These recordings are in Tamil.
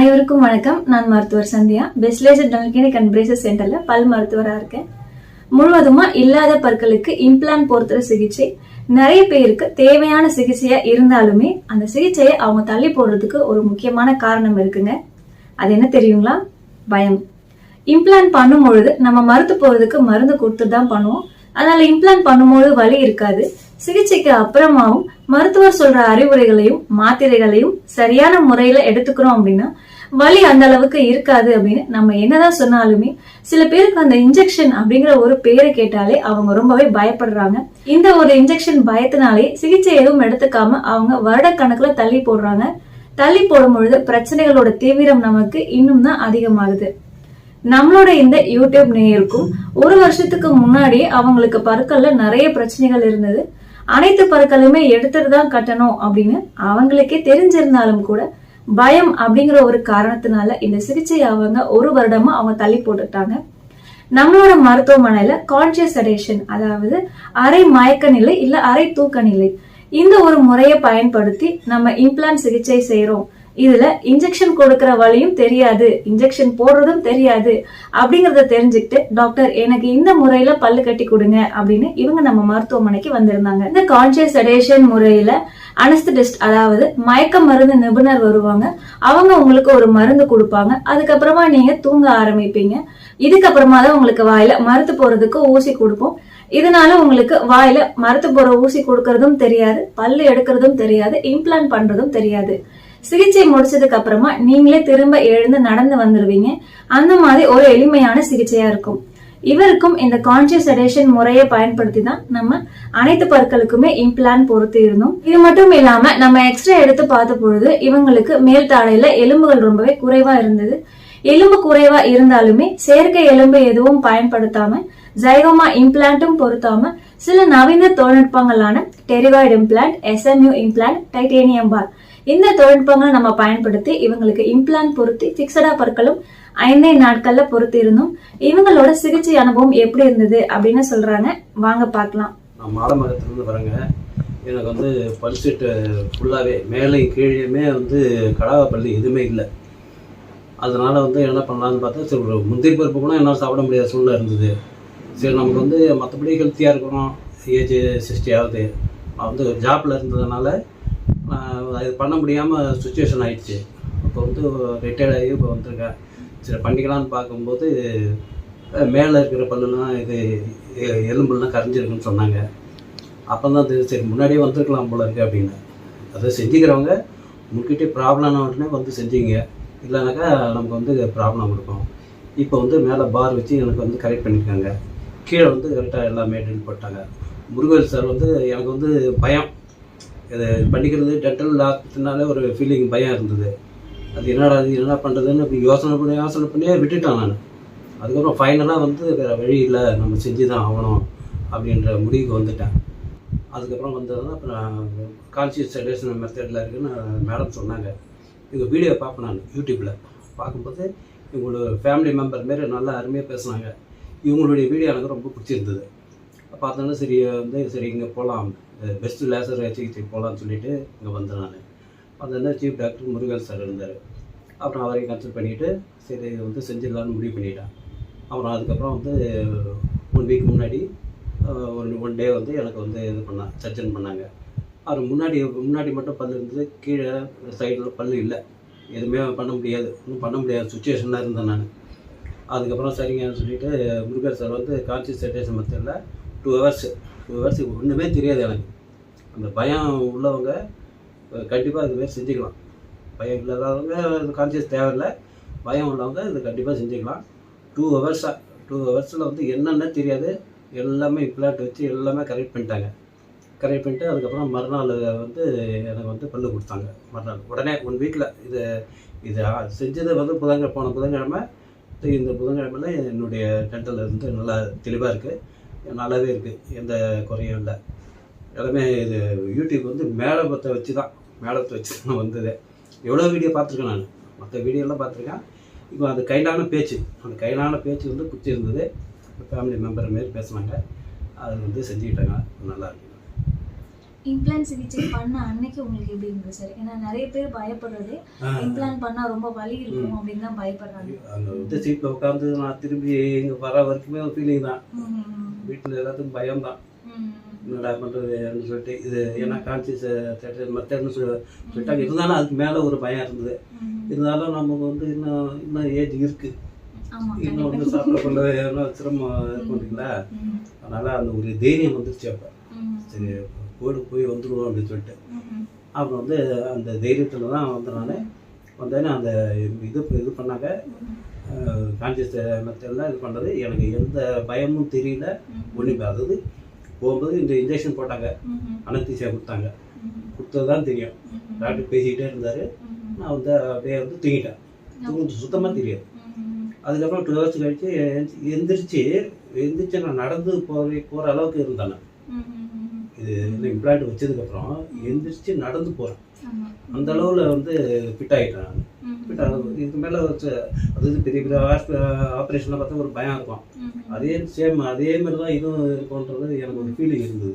அனைவருக்கும் வணக்கம். நான் மருத்துவர் சந்தியா. பெஸ்லேசர் டென்டல் அண்ட் பிரேசஸ் சென்டர்ல பல் மருத்துவராக இருக்கேன். முழுவதுமா இல்லாத பற்களுக்கு இம்ப்ளான் பொறுத்துற சிகிச்சை. நிறைய பேருக்கு தேவையான சிகிச்சையா இருந்தாலுமே அந்த சிகிச்சையை அவங்க தள்ளி போடுறதுக்கு ஒரு முக்கியமான காரணம் இருக்குங்க. அது என்ன தெரியுங்களா? பயம். இம்ப்ளான் பண்ணும் பொழுது நம்ம மருந்து போறதுக்கு மருந்து கொடுத்து தான் பண்ணுவோம். அதனால இம்ப்ளான் பண்ணும்போது வலி இருக்காது. சிகிச்சைக்கு அப்புறமாவும் மருத்துவர் சொல்ற அறிவுரைகளையும் மாத்திரைகளையும் சரியான முறையில எடுத்துக்கிறோம் அப்படின்னா வலி அந்த அளவுக்கு இருக்காது அப்படின்னு நம்ம என்னதான் சொன்னாலுமே சில பேருக்கு அந்த இன்ஜெக்ஷன் அப்படிங்கிற ஒரு பேரை கேட்டாலே அவங்க ரொம்பவே பயப்படுறாங்க. இந்த ஒரு இன்ஜெக்ஷன் பயத்தினாலே சிகிச்சை எதுவும் எடுத்துக்காம அவங்க வருடக்கணக்குல தள்ளி போடுறாங்க. தள்ளி போடும் பொழுது பிரச்சனைகளோட தீவிரம் நமக்கு இன்னும் தான் அதிகமாகுது. நம்மளோட இந்த யூடியூப் நேயருக்கும் ஒரு வருஷத்துக்கு முன்னாடி அவங்களுக்கு பற்கள்ல நிறைய பிரச்சனைகள் இருந்தது. அனைத்து பொருட்களுமே எடுத்துட்டு தான் கட்டணும் அப்படின்னு அவங்களுக்கே தெரிஞ்சிருந்தாலும் கூட பயம் அப்படிங்கிற ஒரு காரணத்தினால இந்த சிகிச்சையை அவங்க ஒரு வருடமா அவங்க தள்ளி போட்டுட்டாங்க நம்மளோட மருத்துவமனையில கான்சியஸ் அடேஷன் அதாவது அரை மயக்க நிலை இல்ல அரை தூக்க நிலை இந்த ஒரு முறையை பயன்படுத்தி நம்ம இம்ப்ளான்ட் சிகிச்சை செய்யறோம் இதுல இன்ஜெக்ஷன் கொடுக்கற வழியும் தெரியாது. இன்ஜெக்ஷன் போடுறதும் தெரியாது. அப்படிங்கறத தெரிஞ்சுக்கிட்டு டாக்டர் எனக்கு இந்த முறையில பல்லு கட்டி கொடுங்க அப்படின்னு இவங்க நம்ம மருத்துவமனைக்கு வந்திருந்தாங்க. இந்த கான்சியஸ் அடேஷன் முறையில அனஸ்தடிஸ்ட் அதாவது மயக்க மருந்து நிபுணர் வருவாங்க. அவங்க உங்களுக்கு ஒரு மருந்து கொடுப்பாங்க. அதுக்கப்புறமா நீங்க தூங்க ஆரம்பிப்பீங்க. இதுக்கப்புறமா தான் உங்களுக்கு வாயில மருந்து போறதுக்கு ஊசி கொடுப்போம். இதனால உங்களுக்கு வாயில மருத்து போற ஊசி கொடுக்கறதும் தெரியாது. பல்லு எடுக்கிறதும் தெரியாது. இம்ப்ளான்ட் பண்றதும் தெரியாது. சிகிச்சை முடிச்சதுக்கு அப்புறமா நீங்களே திரும்ப எழுந்து நடந்து வந்துருவீங்க. அந்த மாதிரி ஒரு எளிமையான சிகிச்சையா இருக்கும். இவருக்கும் இந்த கான்சியஸ் செடேஷன் முறையை பயன்படுத்தி தான் நம்ம அனைத்து பற்களுக்குமே இம்ப்ளான் பொறுத்து இருந்தோம் இது மட்டும் இல்லாம நம்ம எக்ஸ்ரே எடுத்து பார்த்த பொழுது இவங்களுக்கு மேல் தாடையில எலும்புகள் ரொம்பவே குறைவா இருந்தது. எலும்பு குறைவா இருந்தாலுமே செயற்கை எலும்பு எதுவும் பயன்படுத்தாம ஜைகோமா இம்ப்ளான்ட்டும் பொருத்தாம சில நவீன தொழில்நுட்பங்களான டெரிவாய்டு implant SMU implant titanium bar இந்த தொழில்நுட்பங்களை நம்ம பயன்படுத்தி இவங்களுக்கு இம்ப்ளான் பொருத்தி ஃபிக்ஸடா பற்களும் ஐந்தே நாட்கள்ல பொறுத்து இருந்தோம் இவங்களோட சிகிச்சை அனுபவம் எப்படி இருந்தது அப்படின்னு சொல்றாங்க. வாங்க பார்க்கலாம். நான் மாலமரத்துலேருந்து வரேங்க. எனக்கு வந்து பல்செட்டு ஃபுல்லாகவே மேலேயும் கீழேயுமே வந்து கடாவை பள்ளி எதுவுமே இல்லை. அதனால் வந்து என்ன பண்ணலான்னு பார்த்தா சரி ஒரு முந்திரி பருப்பு கூட என்னால் சாப்பிட முடியாத சூழ்நிலை இருந்தது. சரி நமக்கு வந்து மற்றபடி ஹெல்த்தியாக இருக்கணும். ஏஜ் சிக்ஸ்டி ஆகுது. நான் வந்து ஜாப்பில் இருந்ததுனால நான் அது பண்ண முடியாமல் சுச்சுவேஷன் ஆயிடுச்சு. அப்போ வந்து ரிட்டையர்ட் ஆகி இப்போ வந்திருக்கேன் சரி பண்ணிக்கலாம்னு பார்க்கும்போது மேலே இருக்கிற பல்லுலாம் இது எ- எலும்புலாம் கரைஞ்சிருக்குன்னு சொன்னாங்க. அப்போ தான் தெரியுது சரி முன்னாடியே வந்திருக்கலாம் போல இருக்குது அப்படின்னு. அதை செஞ்சுக்கிறவங்க முன்கிட்டே ப்ராப்ளம்னா உடனே வந்து செஞ்சீங்க. இல்லைனாக்கா நமக்கு வந்து ப்ராப்ளம் கொடுக்கும். இப்போ வந்து மேலே பார் வச்சு எனக்கு வந்து கரெக்ட் பண்ணியிருக்காங்க கீழே வந்து கரெக்டாக எல்லாமே ட்ரில் போட்டாங்க முருகர் சார் வந்து எனக்கு வந்து பயம். இதை பண்ணிக்கிறது டென்டல் டாக்டர்னாலே ஒரு ஃபீலிங் பயம் இருந்தது. அது என்னடா இது என்ன பண்ணுறதுன்னு இப்படி யோசனை பண்ணி யோசனை பண்ணியே விட்டுட்டேன் நான். அதுக்கப்புறம் ஃபைனலாக வந்து வேறு வழி இல்லை நம்ம செஞ்சு தான் ஆகணும் அப்படின்ற முடிவுக்கு வந்துட்டேன். அதுக்கப்புறம் வந்ததுன்னா அப்புறம் கான்சியஸ் செடேஷன் மெத்தடில் இருக்குன்னு மேடம் சொன்னாங்க. எங்கள் வீடியோ பார்ப்பேன் நான் யூடியூப்பில் பார்க்கும்போது இவங்களோட ஃபேமிலி மெம்பர் மாரி நல்லா அருமையாக பேசுனாங்க. இவங்களுடைய வீடியோ எனக்கு ரொம்ப பிடிச்சிருந்தது. பார்த்தோன்னா சரி வந்து சரி இங்கே போகலாம் பெஸ்ட் லேசர் சிகிச்சை போகலான்னு சொல்லிட்டு இங்கே வந்தேன் நான். வந்தோடனே சீஃப் டாக்டர் முருகன் சார் இருந்தார். அப்புறம் அவரையும் கன்சல்ட் பண்ணிவிட்டு சரி இது வந்து செஞ்சிடலான்னு முடிவு பண்ணிட்டேன். அப்புறம் அதுக்கப்புறம் வந்து ஒன் வீக் முன்னாடி ஒன் ஒன் டே வந்து எனக்கு வந்து இது பண்ண சர்ஜன் பண்ணாங்க. அவர் முன்னாடி முன்னாடி மட்டும் பல் இருந்தது கீழே சைடில் பல்லு இல்லை. எதுவுமே பண்ண முடியாது. ஒன்றும் பண்ண முடியாத சுச்சுவேஷனாக இருந்தேன் நான். அதுக்கப்புறம் சரிங்கன்னு சொல்லிட்டு முருகர் சார் வந்து கான்சியஸ் செட்டேஷன் மெத்தடில் டூ ஹவர்ஸ் டூ ஹவர்ஸ் ஒன்றுமே தெரியாது எனக்கு அந்த பயம் உள்ளவங்க கண்டிப்பாக இது மாதிரி செஞ்சுக்கலாம். பயம் இல்லாதவங்க கான்சியஸ் தேவையில்லை. பயம் உள்ளவங்க இது கண்டிப்பாக செஞ்சுக்கலாம். டூ ஹவர்ஸாக டூ ஹவர்ஸில் வந்து என்னென்ன தெரியாது. எல்லாமே இம்ப்ளான்ட் வச்சு எல்லாமே கரெக்ட் பண்ணிட்டாங்க. கரெக்ட் பண்ணிட்டு அதுக்கப்புறம் மறுநாள் வந்து எனக்கு வந்து பல்லு கொடுத்தாங்க. மறுநாள். உடனே ஒன் வீக்கில் இது இது செஞ்சது வந்து புதன்கிழமை போன புதன்கிழமை. இந்த புதன்கிழமையில் என்னுடைய டென்டல் வந்து நல்லா தெளிவாக இருக்குது நல்லாவே இருக்குது எந்த குறையும் இல்லை. எல்லாமே இது யூடியூப் வந்து மேடத்தை வச்சு தான் மேடத்தை வச்சு தான் வந்தது. எவ்வளோ வீடியோ பார்த்துருக்கேன் நான்? மற்ற வீடியோலாம் பார்த்துருக்கேன். இப்போ அது கையிலான பேச்சு. அந்த கையிலான பேச்சு வந்து பிடிச்சிருந்தது ஃபேமிலி மெம்பர் மாரி பேசுனாங்க. அது வந்து செஞ்சுக்கிட்டாங்க. நல்லா இருக்கு. இம்ப்ளான் சிகிச்சை பண்ண அன்னைக்கு உங்களுக்கு எப்படி இருந்தது சார் ஏன்னா நிறைய பேர் பயப்படுறது இம்ப்ளான் பண்ணா ரொம்ப வலி இருக்கும் அப்படின்னு தான் பயப்படுறாங்க. அங்கே வந்து சீட்டில் உட்காந்து நான் திரும்பி இங்கே வர வரைக்குமே ஒரு ஃபீலிங் தான். வீட்டில் எல்லாத்துக்கும் பயம் தான் என்னடா பண்ணுறதுன்னு சொல்லிட்டு இது ஏன்னா கான்சியஸ் தேட்டர் மெத்தட்னு சொல்லி சொல்லிட்டாங்க. இருந்தாலும் அதுக்கு மேலே ஒரு பயம் இருந்தது. இருந்தாலும் நமக்கு வந்து இன்னும் இன்னும் ஏஜ் இருக்குது இன்னும் வந்து. சாப்பிட கொள்ள இன்னும் சிரமம் ம், அதனால் அந்த ஒரு தைரியம் வந்துருச்சு அப்போ. சரி கோயிலுக்கு போய் வந்துடுவோம் அப்படின்னு சொல்லிட்டு. அப்புறம் வந்து அந்த தைரியத்தில் தான் வந்து நான். வந்தேன்னு அந்த இது இது பண்ணாங்க. கான்சியஸ் மெத்தடில் இது பண்ணுறது எனக்கு எந்த பயமும் தெரியல. ஒன்றுமே அதாவது போகும்போது இந்த இன்ஜெக்ஷன் போட்டாங்க. அனத்தீசியா கொடுத்தாங்க. கொடுத்தது தான் தெரியும். டாக்டர் பேசிக்கிட்டே இருந்தார். நான் வந்து அப்படியே வந்து தூங்கிட்டேன். தூங்க சுத்தமாக தெரியாது. அதுக்கப்புறம் டூ ஹவர்ஸ் கழிச்சு எந்தி- எந்திரிச்சு எந்திரிச்சு நான் நடந்து போகிற போகிற அளவுக்கு இருந்தேன். இது இம்ப்ளான்ட் வச்சதுக்கப்புறம் எந்திரிச்சு நடந்து போகிறேன். அந்த அளவில் வந்து ஃபிட் ம், ஃபிட் ஆகும் இதுக்கு மேலே அதாவது பெரிய பெரிய ஆப்ரேஷன்லாம் பார்த்தா ஒரு பயம் இருக்கும். அதே சேம் அதே மாதிரி தான் இதுவும் இருக்கும்ன்றது எனக்கு ஒரு ஃபீலிங் இருந்தது.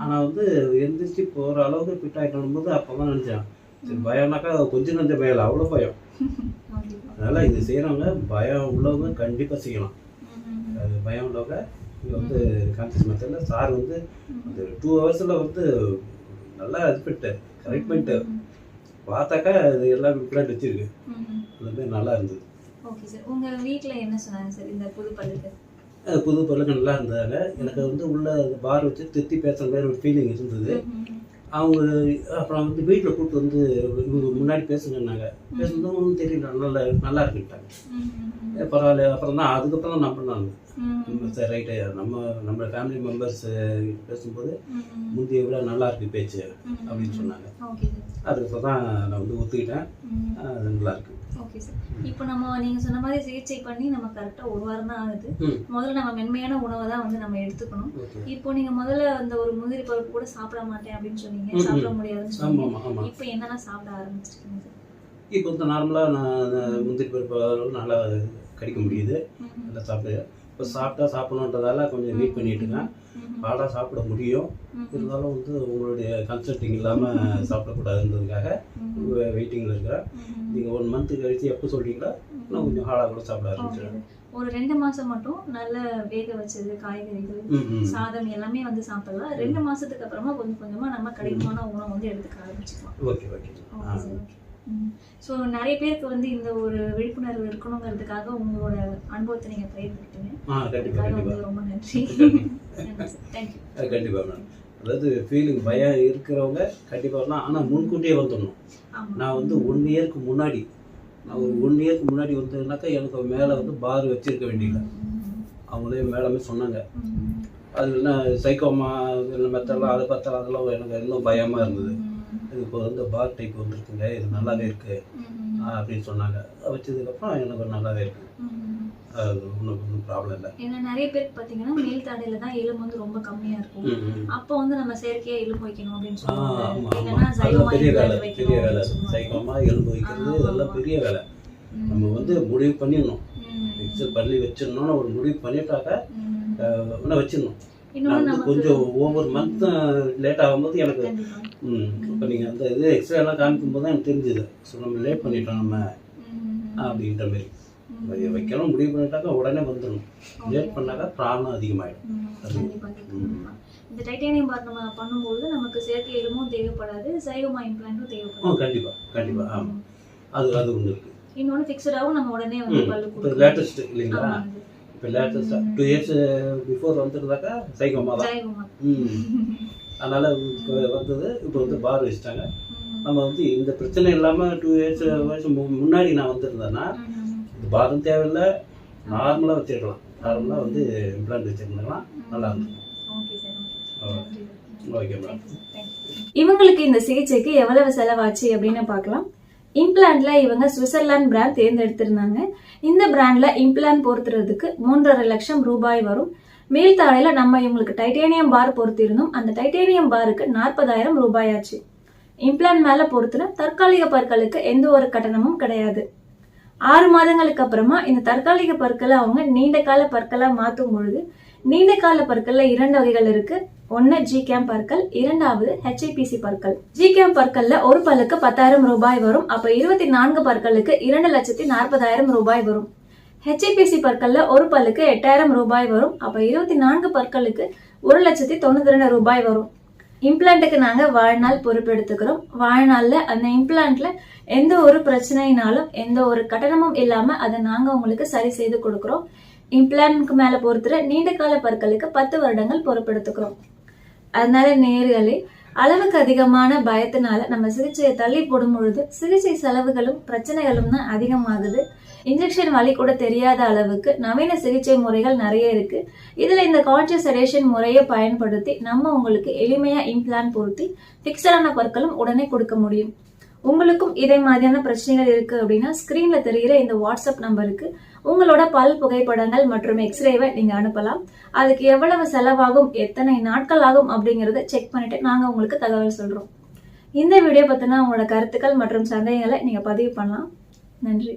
ஆனால் வந்து எந்திரிச்சு போகிற அளவுக்கு ஃபிட் ஆகிட்டோம் போது அப்போ தான் நினச்சேன். சரி பயம்னாக்கா கொஞ்சம் நஞ்ச பயம் இல்லை அவ்வளோ பயம். அதனால் இது செய்கிறவங்க பயம் உள்ளவங்க கண்டிப்பாக செய்யலாம் அது பயம் உள்ளவங்க இங்கே வந்து கான்சியஸ் மெத்தடில் சார் வந்து. அந்த டூ ஹவர்ஸில் வந்து நல்லா இது பண்ணிட்டு கரெக்ட் பண்ணிட்டு பார்த்தாக்கா அது எல்லாம் இம்ப்ளான்ட் வச்சிருக்கு ம், ம். அந்த மாதிரி நல்லா இருந்தது. ஓகே சார் உங்க வீட்ல என்ன சொன்னாங்க சார் இந்த புது பல்லுக்கு? புது பல்லுக்கு நல்லா இருந்தாங்க எனக்கு வந்து உள்ள பார் வச்சு தித்தி பேசுகிற மாதிரி ஒரு ஃபீலிங் இருந்தது. அவங்க அப்புறம் வந்து வீட்டில் கூப்பிட்டு வந்து இவங்க முன்னாடி பேசுங்கன்னாங்க. பேசுனதும் ஒன்றும் தெரியல. நல்லா நல்லா இருக்குன்ட்டாங்க பரவாயில்ல. அப்புறம் தான் அதுக்கப்புறம் தான் நம்பினாங்க. சரி ரைட்டு. நம்ம நம்ம ஃபேமிலி மெம்பர்ஸ் பேசும்போது முந்தைய விட நல்லா இருக்கு பேச்சு. அப்படின்னு சொன்னாங்க. அதுக்கப்புறம் தான் நான் வந்து ஒத்துக்கிட்டேன். நல்லா இருக்கு. ஓகே சார் இப்போ நம்ம நீங்க சொன்ன மாதிரி சிகிச்சை பண்ணி நம்ம கரெக்டா ஒரு வாரம் தான் ஆகுது. முதல்ல நம்ம மென்மையான உணவை தான் வந்து நம்ம எடுத்துக்கணும். இப்போ நீங்க முதல்ல அந்த ஒரு முந்திரி பருப்பு கூட சாப்பிட மாட்டேன் அப்படின்னு சொன்னீங்க. சாப்பிட முடியாதுன்னு சொன்னீங்க. இப்போ என்னென்ன சாப்பிட ஆரம்பிச்சிருக்கீங்க சார் இப்போ வந்து நார்மலாக நான் முந்திரி பருப்பு நல்லா கடிக்க முடியுது. நல்லா சாப்பிடு இப்போ சாப்பிட்டா சாப்பிடணுன்றதால கொஞ்சம் வெயிட் பண்ணிட்டு இருக்கேன் சாப்பிட முடியும். இருந்தாலும் வந்து உங்களுடைய கன்சல்டிங் இல்லாமல் சாப்பிடக்கூடாதுன்றதுக்காக வெயிட்டிங்கில் இருக்கிறேன் நீங்கள் ஒன் மந்த்து கழிச்சு எப்போ சொல்கிறீங்களோ நான் கொஞ்சம் ஹார்டாக கூட சாப்பிட ஆரம்பிச்சிடுறேன். ஒரு ரெண்டு மாசம் மட்டும் நல்ல வேக வச்சது காய்கறிகள் சாதம் எல்லாமே வந்து சாப்பிடலாம். ரெண்டு மாசத்துக்கு அப்புறமா கொஞ்சம் கொஞ்சமா நம்ம கடினமான உணவு வந்து எடுத்துக்க ஆரம்பிச்சுக்கலாம். Okay okay. ஓகே. ஸோ நிறைய பேருக்கு வந்து இந்த ஒரு விழிப்புணர்வு இருக்கணுங்கிறதுக்காக உங்களோட அனுபவத்தை நீங்க பகிர்ந்துக்கிட்டீங்க. ஆ கண்டிப்பாக அதுக்காக கண்டிப்பாக வந்து ரொம்ப நன்றி. தேங்க்யூ கண்டிப்பாக மேடம் அதாவது ஃபீலிங் பயம் இருக்கிறவங்க கண்டிப்பாக வரலாம். ஆனால் முன்கூட்டியே வந்துடணும். நான் வந்து ஒன் இயருக்கு முன்னாடி நான் ஒரு ஒன் இயருக்கு முன்னாடி வந்ததுனாக்கா எனக்கு மேலே வந்து பார் வச்சிருக்க வேண்டியதில்லை. அவங்களே மேடமே சொன்னாங்க. அது என்ன சைக்கோமா மெத்தடெல்லாம் அதை பார்த்தா அதெல்லாம் எனக்கு இன்னும் பயமாக இருந்தது. இப்போ வந்து பார் டைப் வந்துருக்குங்க. இது நல்லாவே இருக்குது ம், அப்படின்னு சொன்னாங்க. வச்சதுக்கப்புறம் எனக்கு நல்லாவே இருக்குது ஏன்னா நிறைய பேருக்கு பாத்தீங்கன்னா மேல் தாடையில தான் எலும்பு வந்து ரொம்ப கம்மியா இருக்கும். அப்போ வந்து நம்ம செயற்கையா எலும்பு வைக்கணும் அப்படின்னு சொல்லுவாங்க. பெரிய வேலை பெரிய வேலை. சைக்கோமா எலும்பு வைக்கிறது இதெல்லாம். பெரிய வேலை. நம்ம வந்து முடிவு பண்ணிடணும். மிக்சர் பண்ணி வச்சிடணும்னு ஒரு முடிவு பண்ணிட்டாக்க வச்சிடணும். நான் கொஞ்சம் ஒவ்வொரு மந்த் லேட் ஆகும்போது எனக்கு இப்போ நீங்கள் அந்த இது எக்ஸ்ரே எல்லாம் காமிக்கும் போது தான் எனக்கு தெரிஞ்சுது. ஸோ நம்ம லேட் பண்ணிட்டோம் நம்ம அப்படின்ற மாதிரி. ம், வை- வைக்கணும் முடிவு பண்ணிட்டாக்கா உடனே வந்துடணும். Okay. லேட் பண்ணாக்கா ப்ராப்ளம் அதிகமாகிடும். இந்த டைட்டானியம் பார் நம்ம பண்ணும்போது நமக்கு செயற்கை எலும்பும் தேவைப்படாது சைவமா இம்ப்ளான்ட்டும் ஆ தேவைப்படாது. கண்டிப்பாக கண்டிப்பாக ஆமாம் அது அது ஒன்று இருக்குது இன்னொன்னு ஃபிக்ஸடாவும் நம்ம உடனே வந்து. லேட்டஸ்ட் இல்லைங்களா. இப்போ லேட்டஸ்ட்டாக டூ இயர்ஸ் பிஃபோர் வந்துருந்தாக்கா சைக்கோமா தான். அதனால் வந்தது இப்போ வந்து பார் வச்சுட்டாங்க. நம்ம வந்து இந்த பிரச்சனை இல்லாமல் டூ இயர்ஸ் வருஷம் முன்னாடி நான் வந்திருந்தேன்னா இது பாரும் தேவையில்லை. நார்மலாக வச்சிருக்கலாம். நார்மலாக வந்து இம்ப்ளான்ட் வச்சிருந்தாங்கன்னா நல்லா இருக்கும் ஓகே மேடம். இவங்களுக்கு இந்த சிகிச்சைக்கு எவ்வளவு செலவாச்சு அப்படின்னு பார்க்கலாம். இம்ப்ளான்ட்ல இவங்க சுவிட்சர்லாந்து பிராண்ட் தேர்ந்தெடுத்திருந்தாங்க. இந்த பிராண்ட்ல இம்ப்ளான் பொருத்துறதுக்கு மூன்றரை லட்சம் ரூபாய் வரும். மேல்தாடையில நம்ம இவங்களுக்கு டைட்டேனியம் பார் பொருத்திருந்தோம். அந்த டைட்டேனியம் பாருக்கு நாற்பதாயிரம் ரூபாய் ஆச்சு இம்ப்ளான்ட் மேல பொருத்தின தற்காலிக பற்களுக்கு எந்த ஒரு கட்டணமும் கிடையாது. ஆறு மாதங்களுக்கு அப்புறமா இந்த தற்காலிக பற்களை அவங்க நீண்ட கால பற்களா மாற்றும் பொழுது நீண்ட கால பற்கள்ல இரண்டு வகைகள் இருக்கு. ஒன்னு ஜி கேம் பற்கள் இரண்டாவது ஹெச்ஐபிசி பற்கள். ஜி கேம் பற்கள்ல ஒரு பல்லுக்கு பத்தாயிரம் ரூபாய் வரும். அப்ப இருபத்தி நான்கு பற்களுக்கு இரண்டு லட்சத்தி நாற்பதாயிரம் ரூபாய் வரும். ஹெச்ஐபிசி பற்கள்ல ஒரு பல்லுக்கு எட்டாயிரம் ரூபாய் வரும். அப்ப இருபத்தி நான்கு பற்களுக்கு ஒரு லட்சத்தி தொண்ணூத்தி ரெண்டு ரூபாய் வரும். இம்ப்ளான்ட்டுக்கு நாங்க வாழ்நாள் பொறுப்பெடுத்துக்கிறோம் வாழ்நாள்ல அந்த இம்ப்ளான்ட்ல எந்த ஒரு பிரச்சனைனாலும் எந்த ஒரு கட்டணமும் இல்லாம அதை நாங்க உங்களுக்கு சரி செய்து கொடுக்குறோம். இம்ப்ளான்ட்க்கு மேலே பொறுத்துற நீண்ட கால பற்களுக்கு பத்து வருடங்கள் பொறுப்பெடுத்துக்கிறோம். அதனால நேர்களே அளவுக்கு அதிகமான பயத்தினால நம்ம சிகிச்சையை தள்ளி போடும் பொழுது சிகிச்சை செலவுகளும் பிரச்சனைகளும் தான் அதிகமாகுது. இன்ஜெக்ஷன் வலி கூட தெரியாத அளவுக்கு நவீன சிகிச்சை முறைகள் நிறைய இருக்கு. இதுல இந்த கான்சியஸ் அடேஷன் முறையை பயன்படுத்தி நம்ம உங்களுக்கு எளிமையா இம்ப்ளான் பொருத்தி ஃபிக்ஸடான பொருட்களும் உடனே கொடுக்க முடியும். உங்களுக்கும் இதே மாதிரியான பிரச்சனைகள் இருக்கு அப்படின்னா ஸ்கிரீன்ல தெரிகிற இந்த வாட்ஸ்அப் நம்பருக்கு உங்களோட பல் புகைப்படங்கள் மற்றும் எக்ஸ்ரேவை நீங்கள் அனுப்பலாம். அதுக்கு எவ்வளவு செலவாகும் எத்தனை நாட்கள் ஆகும் அப்படிங்கிறத செக் பண்ணிட்டு நாங்கள் உங்களுக்கு தகவல் சொல்கிறோம் இந்த வீடியோ பற்றினா உங்களோட கருத்துக்கள் மற்றும் சந்தேகங்களை நீங்கள் பதிவு பண்ணலாம். நன்றி.